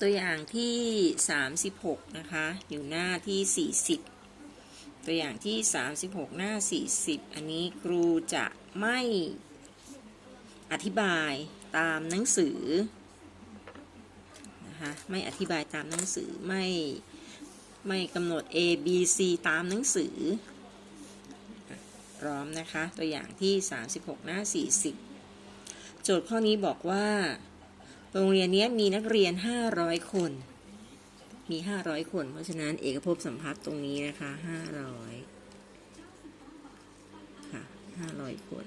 ตัวอย่างที่ 36 นะคะ อยู่หน้าที่ 40 ตัวอย่างที่ 36 หน้า 40 อันนี้ครูจะไม่อธิบายตามหนังสือนะคะไม่อธิบายตามหนังสือไม่ไม่กำหนด A B C ตามหนังสือ พร้อมนะคะ ตัวอย่างที่ 36 หน้า 40 โจทย์ข้อนี้บอกว่า โรงเรียนนี้มีนักเรียน 500 คน มี 500 คน เพราะฉะนั้นเอกภพสัมพัทธ์ตรงนี้นะคะ 500 ค่ะ 500 คน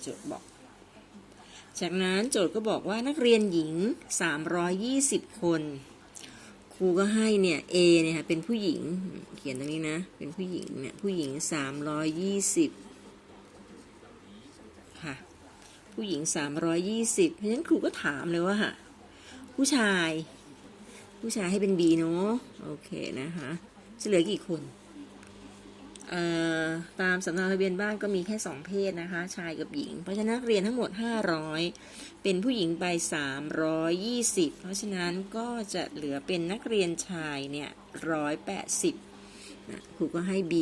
โจทย์บอก จากนั้นโจทย์ก็บอกว่านักเรียนหญิง 320 คน ครูก็ให้เนี่ย A เนี่ยค่ะเป็นผู้หญิง เขียนตรงนี้นะ เป็นผู้หญิงเนี่ย ผู้หญิง 320 ค่ะ ผู้หญิง 320 เพราะฉะนั้นครูก็ถามเลยว่าค่ะผู้ชาย ผู้ชายให้เป็น B เนาะโอเคนะคะจะเหลือกี่คนเอ่อตามสำเนาทะเบียนบ้านก็มีแค่ 2 เพศนะคะ ชายกับหญิง เพราะฉะนั้นนักเรียนทั้งหมด 500 เป็นผู้หญิงไป 320 เพราะฉะนั้นก็จะเหลือเป็นนักเรียนชายเนี่ย180นะครูก็ให้ B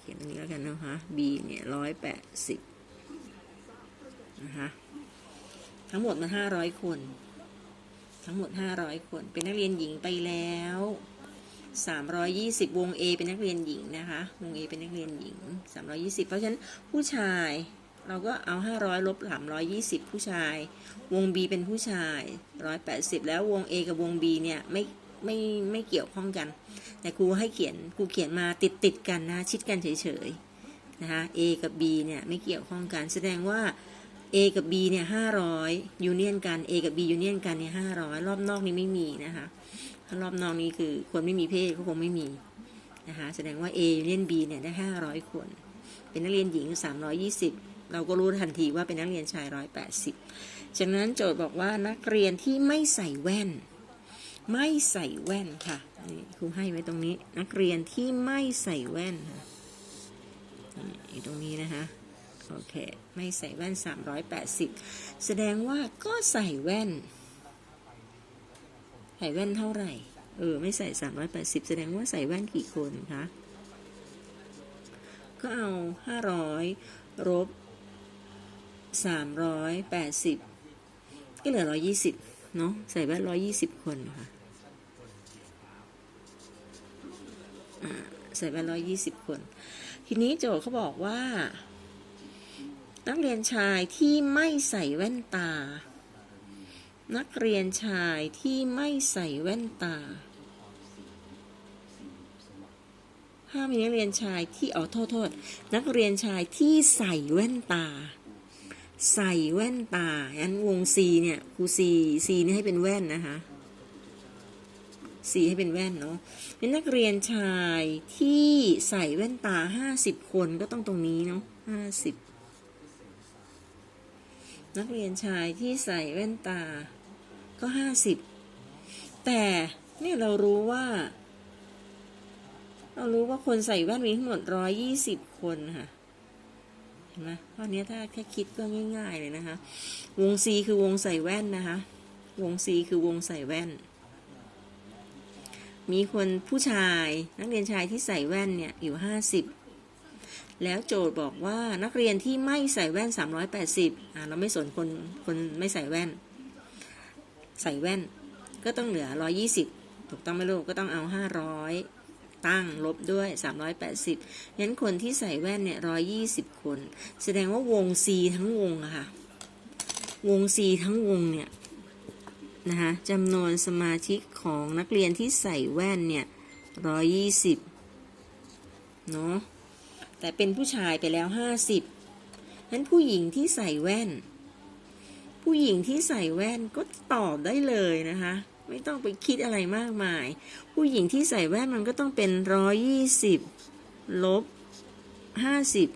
เขียนตรงนี้แล้วกันนะคะ B เนี่ย180 นะคะทั้งหมดมันห้าร้อยคน ทั้งหมดห้าร้อยคน เป็นนักเรียนหญิงไปแล้วสามร้อยยี่สิบวง A เป็นนักเรียนหญิงนะคะ วง A เป็นนักเรียนหญิงสามร้อยี่สิบเพราะฉะนั้นผู้ชายเราก็เอาห้าร้อยลบสามร้อยี่สิบผู้ชาย วง B เป็นผู้ชายร้อยแปดสิบแล้ววง A กับวง B เนี่ยไม่ไม่ไม่เกี่ยวข้องกัน แต่ครูให้เขียนครูเขียนมาติดติดกันนะชิดกันเฉยๆนะคะ A กับ B เนี่ยไม่เกี่ยวข้องกันแสดงว่า A กับ B เนี่ยห้าร้อยยูเนียนกัน A กับ B ยูเนียนกันเนี่ยห้าร้อยรอบนอกนี้ไม่มีนะคะถ้ารอบนอกนี้คือคนไม่มีเพศก็คงไม่มีนะคะแสดงว่า A ยูเนียน B เนี่ยได้ห้าร้อยคน เป็นนักเรียนหญิงสามร้อยี่สิบเราก็รู้ทันทีว่าเป็นนักเรียนชายร้อยแปดสิบจากนั้นโจทย์บอกว่านักเรียนที่ไม่ใส่แว่น ไม่ใส่แว่นค่ะนี่ครูให้ไว้ตรงนี้ นักเรียนที่ไม่ใส่แว่นค่ะตรงนี้นะคะ โอเค ไม่ใส่แว่น 380 แสดงว่าก็ใส่แว่น ใส่แว่นเท่าไหร่ เออ ไม่ใส่ 380 แสดงว่าใส่แว่นกี่คนคะ ก็เอา 500ลบ380 ก็เหลือ 120 เนาะ ใส่แว่น 120 คนค่ะอ่าใส่แว่น 120 คน ทีนี้โจทย์เขาบอกว่า นักเรียนชายที่ไม่ใส่แว่นตา นักเรียนชายที่ไม่ใส่แว่นตา ถ้ามีนักเรียนชายที่อ๋อโทษโทษ นักเรียนชายที่ใส่แว่นตา ใส่แว่นตาอันวง C เนี่ยครู C C นี่ให้เป็นแว่นนะคะ C ให้เป็นแว่นเนาะเป็นนักเรียนชายที่ใส่แว่นตา50คนก็ต้องตรงนี้เนาะ50 นักเรียนชายที่ใส่แว่นตาก็ห้าสิบแต่เนี่ยเรารู้ว่า เรารู้ว่าคนใส่แว่นมีทั้งหมดร้อยยี่สิบคนค่ะเห็นไหมข้อนี้ถ้าแค่คิดก็ง่าย ๆ เลยนะคะ วง C คือวงใส่แว่นนะคะ วง C คือวงใส่แว่น มีคนผู้ชายนักเรียนชายที่ใส่แว่นเนี่ยอยู่ห้าสิบ แล้วโจทย์บอกว่านักเรียนที่ไม่ใส่แว่น 380อ่าเราไม่สนคนคนไม่ใส่แว่น ใส่แว่น ก็ต้องเหลือ 120 ถูกต้องไหมลูกก็ต้องเอา 500 ตั้งลบด้วย 380งั้นคนที่ใส่แว่นเนี่ย120 คน แสดงว่าวง C ทั้งวงอะค่ะ วง C ทั้งวงเนี่ยนะคะจำนวนสมาชิกของนักเรียนที่ใส่แว่นเนี่ย120เนาะ แต่เป็นผู้ชายไปแล้วห้าสิบนั้นผู้หญิงที่ใส่แว่น ผู้หญิงที่ใส่แว่นก็ตอบได้เลยนะคะ ไม่ต้องไปคิดอะไรมากมาย ผู้หญิงที่ใส่แว่นมันก็ต้องเป็นร้อยี่สิบลบห้าสิบ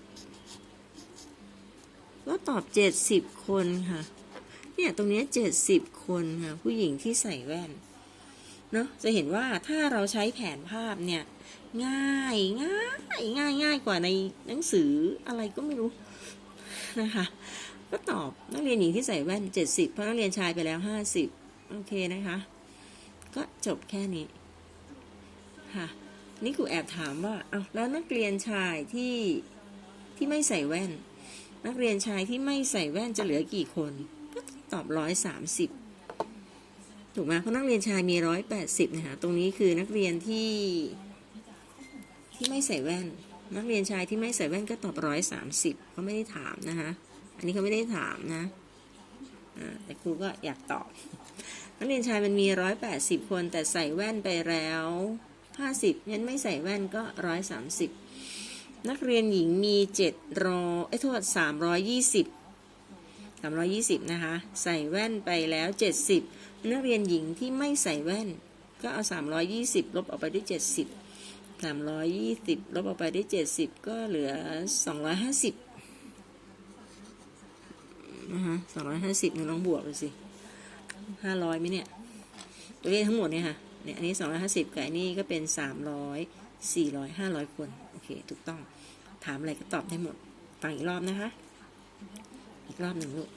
ก็ตอบเจ็ดสิบคนค่ะ เนี่ยตรงนี้เจ็ดสิบคนค่ะ ผู้หญิงที่ใส่แว่น เนาะจะเห็นว่าถ้าเราใช้แผนภาพเนี่ย ง่ายง่ายง่ายง่ายกว่าในหนังสืออะไรก็ไม่รู้นะคะก็ตอบนักเรียนหญิงที่ใส่แว่น 70 เพราะนักเรียนชายไปแล้ว 50 โอเคนะคะ ก็จบแค่นี้ค่ะนี่ครูแอบถามว่าเอาแล้วนักเรียนชายที่ที่ไม่ใส่แว่น นักเรียนชายที่ไม่ใส่แว่นจะเหลือกี่คน ก็ตอบร้อยสามสิบ ถูกไหมเพราะนักเรียนชายมีร้อยแปดสิบนะคะตรงนี้คือนักเรียนที่ที่ไม่ใส่แว่น นักเรียนชายที่ไม่ใส่แว่นก็ตอบร้อยสามสิบเขาไม่ได้ถามนะคะอันนี้เขาไม่ได้ถามนะแต่ครูก็อยากตอบ นักเรียนชายมันมีร้อยแปดสิบคนแต่ใส่แว่นไปแล้วห้าสิบงั้นไม่ใส่แว่นก็ร้อยสามสิบนักเรียนหญิงมีเจ็ดรอไอ้ยโทษสามร้อยยี่สิบสามร้อยี่สิบนะคะ ใส่แว่นไปแล้วเจ็ดสิบ นักเรียนหญิงที่ไม่ใส่แว่น ก็เอาสามร้อยี่สิบลบออกไปด้วยเจ็ดสิบสามร้อยยี่สิบลบออกไปด้วยเจ็ดสิบก็เหลือสองร้อยห้าสิบนะคะสองร้อยห้าสิบหนูลองบวกดูสิห้าร้อยไหมเนี่ย ตัวเลขทั้งหมดเนี่ยค่ะ เนี่ยอันนี้สองร้อยห้าสิบกับอันนี้ก็เป็นสามร้อยสี่ร้อยห้าร้อยคน โอเค ถูกต้อง ถามอะไรก็ตอบได้หมด ฟังอีกรอบนะคะ อีกรอบหนึ่งลูก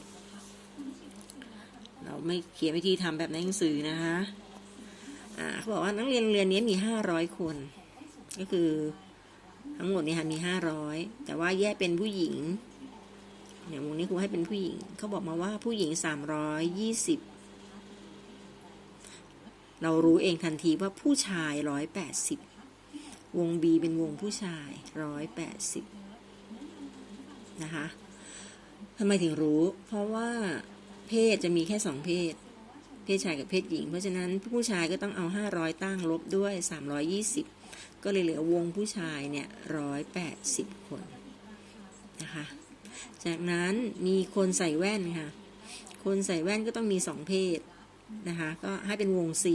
เราไม่เขียนวิธีทำแบบในหนังสือนะคะอ่าเขาบอกว่านักเรียนเรียนนี้มีห้าร้อยคน ก็คือทั้งหมดเนี่ยค่ะมีห้าร้อยแต่ว่าแยกเป็นผู้หญิงเนี่ยวงนี้ครูให้เป็นผู้หญิงเขาบอกมาว่าผู้หญิงสามร้อยยี่สิบเรารู้เองทันทีว่าผู้ชายร้อยแปดสิบวง B เป็นวงผู้ชายร้อยแปดสิบนะคะทำไมถึงรู้ เพราะว่า เพศจะมีแค่สองเพศ เพศชายกับเพศหญิง เพราะฉะนั้นผู้ชายก็ต้องเอาห้าร้อยตั้งลบด้วยสามร้อยยี่สิบก็เลยเหลือวงผู้ชายเนี่ยร้อยแปดสิบคนนะคะ จากนั้นมีคนใส่แว่นค่ะ คนใส่แว่นก็ต้องมีสองเพศนะคะก็ให้เป็นวง C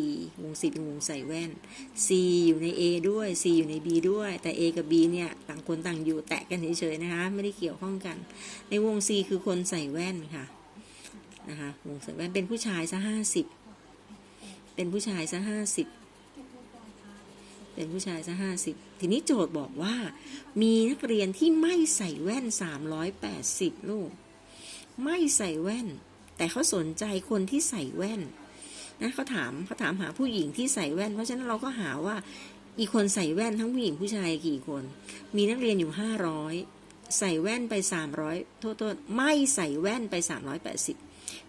วง C เป็นวงใส่แว่น C อยู่ใน A ด้วย C อยู่ใน B ด้วย แต่ A กับ B เนี่ยต่างคนต่างอยู่แตะกันเฉยๆนะคะ ไม่ได้เกี่ยวข้องกัน ในวง C คือคนใส่แว่นค่ะ นะคะวงใส่แว่นเป็นผู้ชายซะห้าสิบเป็นผู้ชายซะห้าสิบเป็นผู้ชายซะห้าสิบทีนี้โจทย์บอกว่า มีนักเรียนที่ไม่ใส่แว่นสามร้อยแปดสิบลูก ไม่ใส่แว่น แต่เขาสนใจคนที่ใส่แว่นนะเขาถามเขาถามหาผู้หญิงที่ใส่แว่น เพราะฉะนั้นเราก็หาว่าอีกคนใส่แว่นทั้งผู้หญิงผู้ชายกี่คน มีนักเรียนอยู่ห้าร้อยใส่แว่นไปสามร้อยโทษโทษไม่ใส่แว่นไปสามร้อยแปดสิบ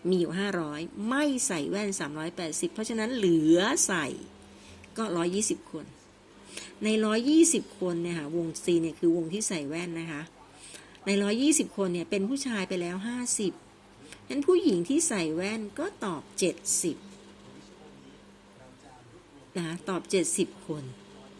มีอยู่ห้าร้อยไม่ใส่แว่นสามร้อยแปดสิบเพราะฉะนั้นเหลือใส่ก็ร้อยี่สิบคน ในร้อยี่สิบคนเนี่ยค่ะวงซีเนี่ยคือวงที่ใส่แว่นนะคะ ในร้อยี่สิบคนเนี่ยเป็นผู้ชายไปแล้วห้าสิบนั้นผู้หญิงที่ใส่แว่นก็ตอบเจ็ดสิบนะตอบเจ็ดสิบคน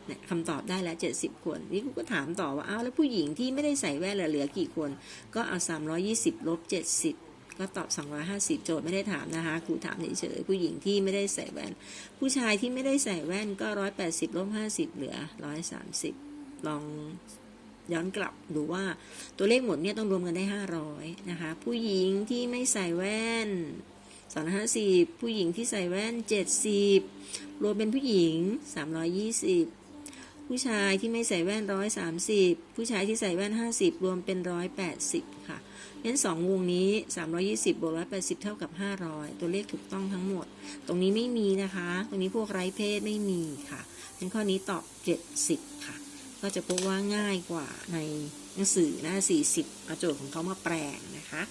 เนี่ยคำตอบได้แล้วเจ็ดสิบคน นี่กูก็ถามต่อว่า อ้าวแล้วผู้หญิงที่ไม่ได้ใส่แว่นเหลือกี่คน ก็เอาสามร้อยี่สิบลบเจ็ดสิบ ก็ตอบ 250 โจทย์ไม่ได้ถามนะคะครูถามเฉยๆผู้หญิงที่ไม่ได้ใส่แว่น ผู้ชายที่ไม่ได้ใส่แว่นก็ 180ลบ50 เหลือ 130 ลองย้อนกลับดูว่าตัวเลขหมดเนี่ยต้องรวมกันได้ 500 นะคะ ผู้หญิงที่ไม่ใส่แว่น 250 ผู้หญิงที่ใส่แว่น 70 รวมเป็นผู้หญิง 320ผู้ชายที่ไม่ใส่แว่น130ผู้ชายที่ใส่แว่น50รวมเป็น180ค่ะ งั้นสองวงนี้ 320บวก180 เท่ากับ 500 ตัวเลขถูกต้องทั้งหมด ตรงนี้ไม่มีนะคะ ตรงนี้พวกไร้เพศไม่มีค่ะงั้นข้อนี้ตอบ 70 ค่ะ ก็จะพบว่าง่ายกว่าในหนังสือหน้า 40เอาโจทย์ของเขามาแปลงนะคะ